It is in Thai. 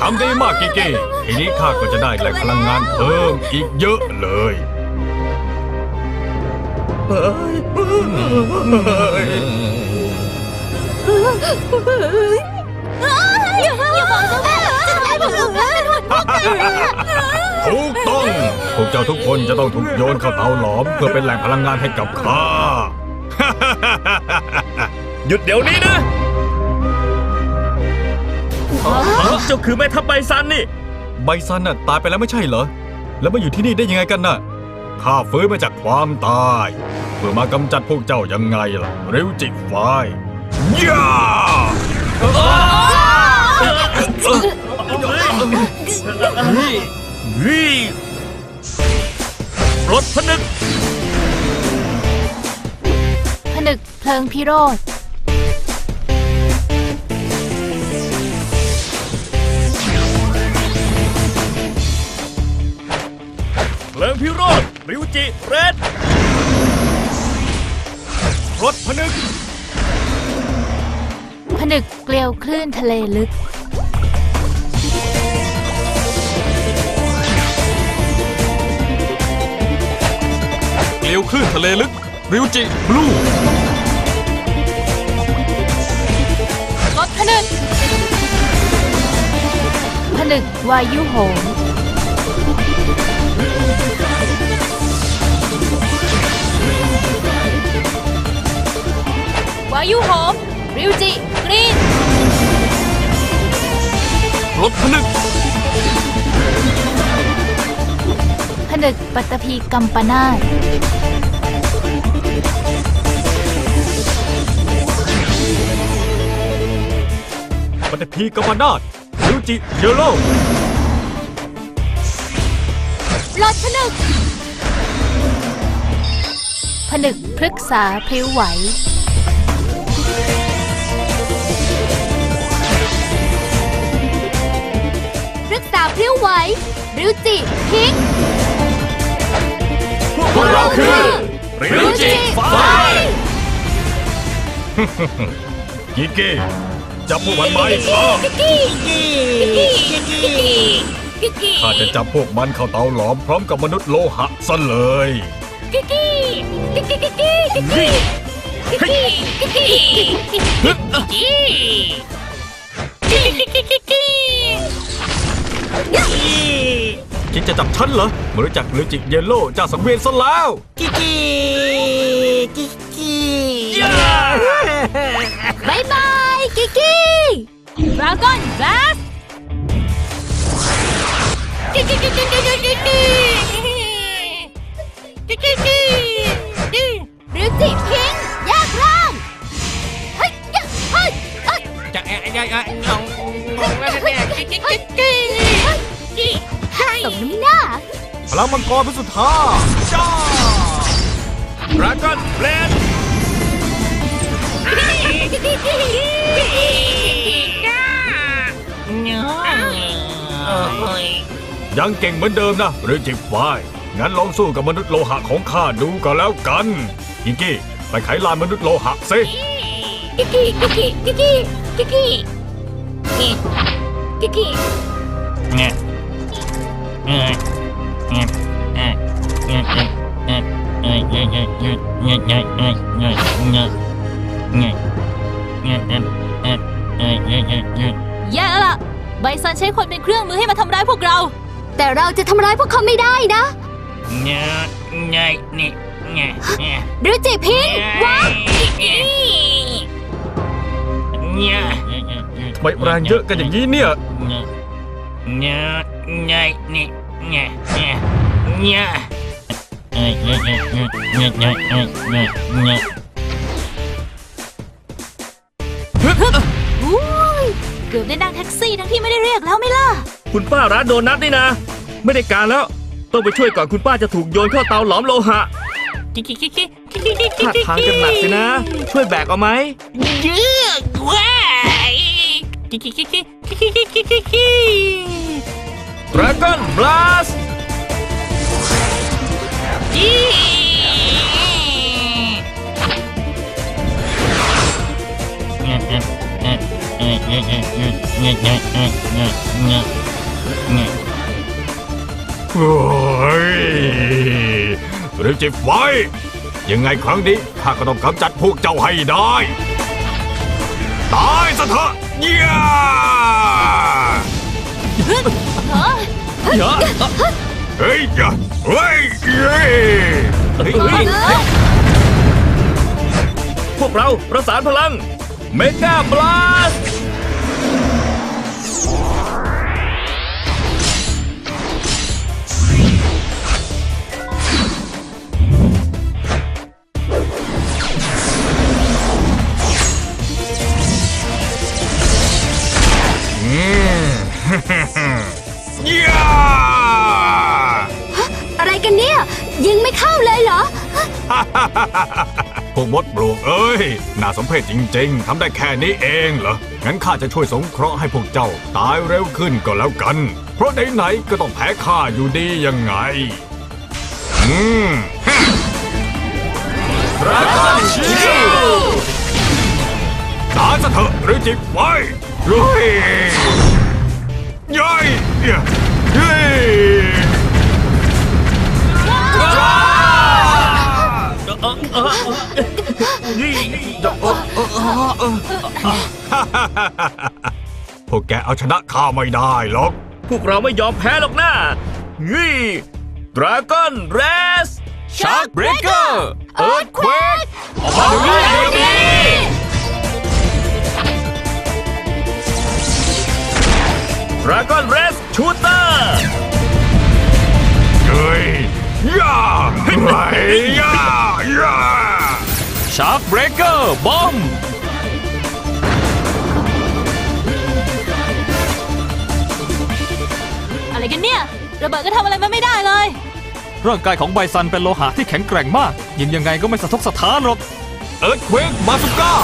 ทำไดีมากกิกกี้ทีนี้ข้าก็จะได้แหล่งพลังงานเพิ่มอีกเยอะเลยเฮ้ยเฮ้ยอย่าบอกนะว่าจะได้ผลลัพธ์เป็นหุ่นพวถูกต้องพวกเจ้าทุกคนจะต้องถูกโยนเข้าเตาหลอม เพื่อเป็นแหล่งพลังงานให้กับข้า หยุดเดี๋ยวนี้นะ เจ้าคือแม่ทัพไบซันนี่ ไบซันน่ะตายไปแล้วไม่ใช่เหรอ แล้วมาอยู่ที่นี่ได้ยังไงกันน่ะ ข้าฟื้นมาจากความตาย เพื่อมากำจัดพวกเจ้ายังไงล่ะ เร็วจิกไฟย่าวิรถพนึกผนึกเพลิงพิโรธ เรดรถพนึก ผนึกเกลียวคลื่นทะเลลึก เกลียวคลื่นทะเลลึก ริวจิบลูรถผนึก ผนึกวายุโหม วายุโหมริวจิ กรีนรถพนึกผนึกปัตตภีกัมปนาตปฏิพีกัมปนาตริวจิ เยลโล่รถผนึกผนึกพฤกษาพริ้วไหว พฤกษาพริ้วไหวริวจิพิงพวกเราคือริวจิไฟกิกกี้จับพวกมันมาอีกข้าข้าจะจับพวกมันเข้าเตาหลอมพร้อมกับมนุษย์โลหะซะเลย คิดจะจับฉันเหรอไม่รู้จักลิวจิเยลโล่เจ้าสังเวียนซะแล้วบายบายกิกกี้ดราก้อนแบสกิกกี้กิกกี้กิกกี้กิกกี้กิก พลังมังกรพิสุทธาจ้าดราก้อนเรดยังเก่งเหมือนเดิมนะหรือจิบไฟงั้นลองสู้กับมนุษย์โลหะของข้าดูก็แล้วกันกิกกี้ไปไขลานมนุษย์โลหะสิกิกิกิกิกิกิกิกิกิกิเงี้ย ซันใช้คนเป็นเครื่องมือให้มาทำร้ายพวกเรา แต่เราจะทำร้ายพวกเขาไม่ได้นะเงี้ยเงี้ยนี่เงี้ยเงี้ยหรือจิพิงวะเงี้ยเงี้ยทำไมแรงเยอะกันอย่างนี้เนี่ยเงี้ยเงี้ยเงี้ยนี่เงี้ยเงี้ยเงี้ยเงี้ย กือบได้นั่งแท็กซี่ทั้งที่ไม่ได้เรียกแล้วไม่ล่ะ คุณป้าร้านโดนัทนี่นะ ไม่ได้การแล้ว ต้องไปช่วยก่อนคุณป้าจะถูกโยนเข้าเตาหลอมโลหะท่าทางจะหนักสินะ ช่วยแบกเอาไหมเยอะว้ายดราก้อนบลัสเงี้ยเงี้ยเงี้ยเงี้ยเงี้ยโอ้ยริวจิไฟยังไงครั้งนี้ข้าก็ต้องกำจัดพวกเจ้าให้ได้ ตายซะเถอะเยี่ยอย่าเฮ้ยอย่าเฮ้ยเย้ยเฮ้ยเฮ้ยพวกเราประสานพลัง เมกาบลาสเยี่ยอะไรกันเนี่ย ยิงไม่เข้าเลยเหรอ พวกมดปลวกเอ้ย น่าสมเพชจริง ๆ ทำได้แค่นี้เองเหรอ งั้นข้าจะช่วยสงเคราะห์ให้พวกเจ้าตายเร็วขึ้นก็แล้วกัน เพราะไหนๆก็ต้องแพ้ข้าอยู่ดียังไง อืมราก้อนชิวตายซะเถอะหรือจิบไว้ลุยย้อยเย้ย นี่พวกแกเอาชนะข้าไม่ได้หรอก พวกเราไม่ยอมแพ้หรอกนะนี่ดราก้อนเรส Shark Breaker Earthquake ออกมาเดี๋ยวนี้ดราก้อนเรสชูเตอร์เฮ้ยย่าเฮ้ยย่าย่า ชาร์กเบรกเกอร์บอมอะไรกันเนี่ยระเบิดก็ทำอะไรมันไม่ได้เลย ร่างกายของไบซันเป็นโลหะที่แข็งแกร่งมาก ยิงยังไงก็ไม่สะทกสะท้านหรอกเอิร์ธเควกมาสุก้า